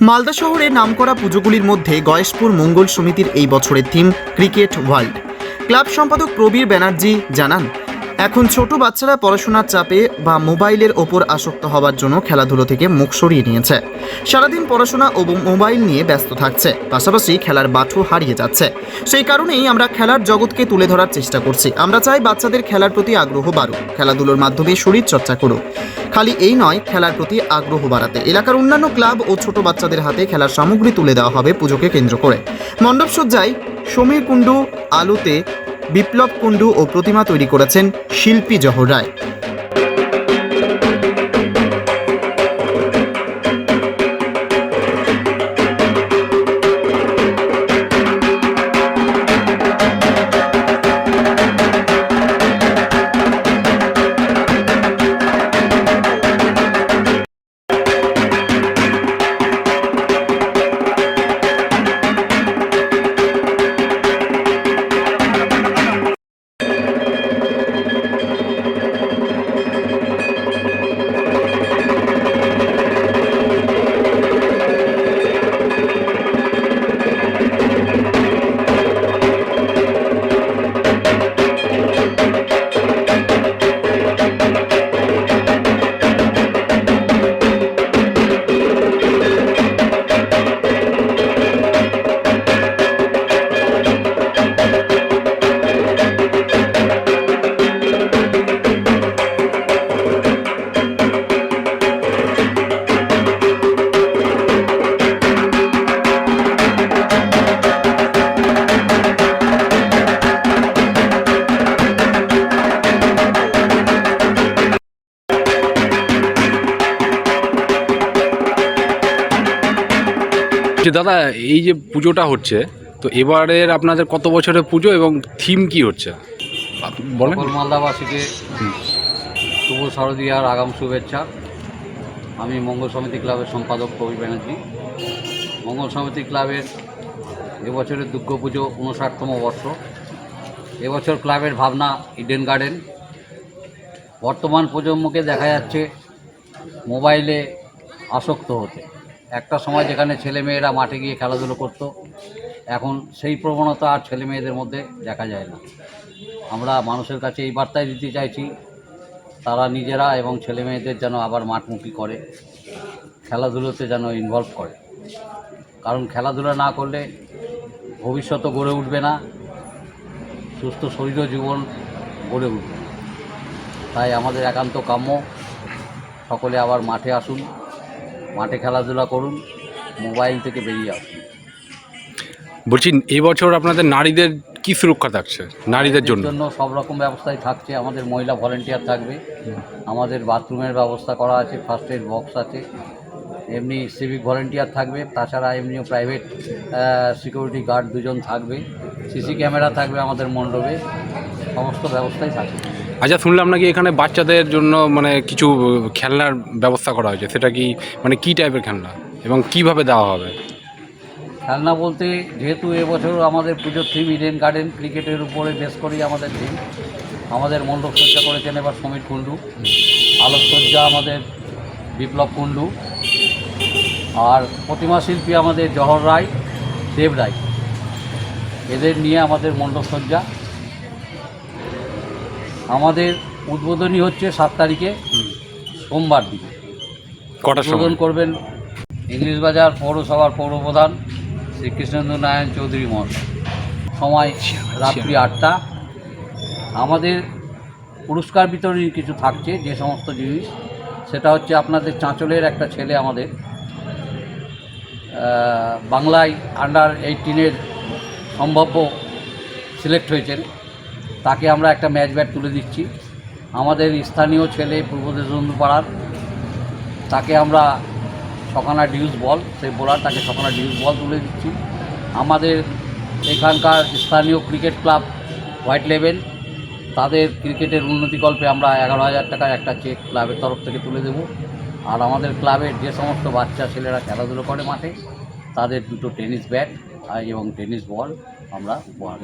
মালদা শহরে নাম করা পুজোগুলির মধ্যে গয়েশপুর মঙ্গল সমিতির এই বছরের থিম ক্রিকেট ওয়ার্ল্ড। ক্লাব সম্পাদক প্রবীর ব্যানার্জি জানান এখন ছোট বাচ্চারা পড়াশোনার চাপে বা মোবাইলের ওপর আসক্ত হওয়ার জন্য খেলাধুলো থেকে মুখ সরিয়ে নিয়েছে। সারাদিন পড়াশোনা ও মোবাইল নিয়ে ব্যস্ত থাকছে, পাশাপাশি খেলার বাঠও হারিয়ে যাচ্ছে। সেই কারণেই আমরা খেলার জগৎকে তুলে ধরার চেষ্টা করছি। আমরা চাই বাচ্চাদের খেলার প্রতি আগ্রহ বাড়ুক। খেলাধুলোর মাধ্যমে শরীর চর্চা করুক। খালি এই নয়, খেলার প্রতি আগ্রহ বাড়াতে। এলাকার অন্যান্য ক্লাব ও ছোট বাচ্চাদের হাতে খেলার সামগ্রী তুলে দেওয়া হবে পুজোকে কেন্দ্র করে। মণ্ডপ সজ্জায় সমীর কুণ্ডু আলুতে বিপ্লব কুণ্ডু ও প্রতিমা তৈরি করেছেন শিল্পী জহর রায়। যে দাদা এই যে পুজোটা হচ্ছে তো এবারের আপনাদের কত বছরের পুজো এবং থিম কি হচ্ছে? বলেন। মালদাবাসীকে। শুভ শারদীয়ার আগাম শুভেচ্ছা। আমি মঙ্গল সমিতি ক্লাবের সম্পাদক কবি ব্যানার্জি। মঙ্গল সমিতি ক্লাবের এবছরের দুর্গা পুজো উনষাটতম বর্ষ। এবছর ক্লাবের ভাবনা ইডেন গার্ডেন বর্তমান প্রজন্মকে দেখা যাচ্ছে মোবাইলে আসক্ত হতে। একটা সময় যেখানে ছেলেমেয়েরা মাঠে গিয়ে খেলাধুলো করতো, এখন সেই প্রবণতা আর ছেলে মেয়েদের মধ্যে দেখা যায় না। আমরা মানুষের কাছে এই বার্তাই দিতে চাইছি, তারা নিজেরা এবং ছেলে মেয়েদের যেন আবার মাঠমুখী করে, খেলাধুলোতে যেন ইনভলভ করে। কারণ খেলাধুলা না করলে ভবিষ্যৎও গড়ে উঠবে না, সুস্থ শরীর জীবন গড়ে উঠবে তাই আমাদের একান্ত কাম্য, সকলে আবার মাঠে আসুন। মাঠে খেলাধুলা করুন মোবাইল থেকে বেরিয়ে আসুন। বলছি এবছর আপনাদের নারীদের কি সুরক্ষা থাকছে? নারীদের জন্য। জন্য সব রকম ব্যবস্থাই থাকছে। আমাদের মহিলা ভলেন্টিয়ার থাকবে। আমাদের বাথরুমের ব্যবস্থা করা আছে ফার্স্ট এড বক্স আছে। এমনি সিভিক ভলেন্টিয়ার থাকবে তাছাড়া এমনিও প্রাইভেট সিকিউরিটি গার্ড দুজন থাকবে। সিসি ক্যামেরা থাকবে আমাদের মণ্ডপে। সমস্ত ব্যবস্থাই থাকবে। আচ্ছা শুনলাম নাকি এখানে বাচ্চাদের জন্য মানে কিছু খেলনার ব্যবস্থা করা হয়েছে। সেটা কি মানে কি টাইপের খেলনা এবং কীভাবে দেওয়া হবে? খেলনা বলতে যেহেতু এবছর আমাদের পুজোর থিম ইডেন গার্ডেন ক্রিকেটের উপরে বেশ করেই আমাদের থিম আমাদের মণ্ডপ সজ্জা করেছেন এবার সমীর কুণ্ডু। আলোকসজ্জা আমাদের বিপ্লব কুণ্ডু। আর প্রতিমা শিল্পী আমাদের জহর রায়, দেব রায়। এদের নিয়ে আমাদের মণ্ডপ সজ্জা। আমাদের উদ্বোধনী হচ্ছে সাত তারিখে সোমবার দিকে সময়? উদ্বোধন করবেন ইংলিশ বাজার পৌরসভার পৌরপ্রধান শ্রী কৃষ্ণেন্দ্র নারায়ণ চৌধুরী মহাশয়। সময় রাত্রি আটটা। আমাদের পুরস্কার বিতরণী কিছু থাকছে যে সমস্ত জিনিস। সেটা হচ্ছে আপনাদের চাঁচলের একটা ছেলে আমাদের বাংলায় আন্ডার এইটিনের সম্ভাব্য সিলেক্ট হয়েছেন। তাকে আমরা একটা ম্যাচ ব্যাট তুলে দিচ্ছি। আমাদের স্থানীয় ছেলে পূর্ব দেশবন্ধু পাড়ার তাকে আমরা সকানা ডিউস বল, সেই বোলার তাকে সকানা ডিউস বল তুলে দিচ্ছি। আমাদের এখানকার স্থানীয় ক্রিকেট ক্লাব হোয়াইট লেভেল, তাদের ক্রিকেটের উন্নতিকল্পে আমরা এগারো হাজার টাকার একটা চেক ক্লাবের তরফ থেকে তুলে দেব। আর আমাদের ক্লাবের যে সমস্ত বাচ্চা ছেলেরা খেলাধুলো করে মাঠে, তাদের দুটো টেনিস ব্যাট এবং টেনিস বল আমরা উপহার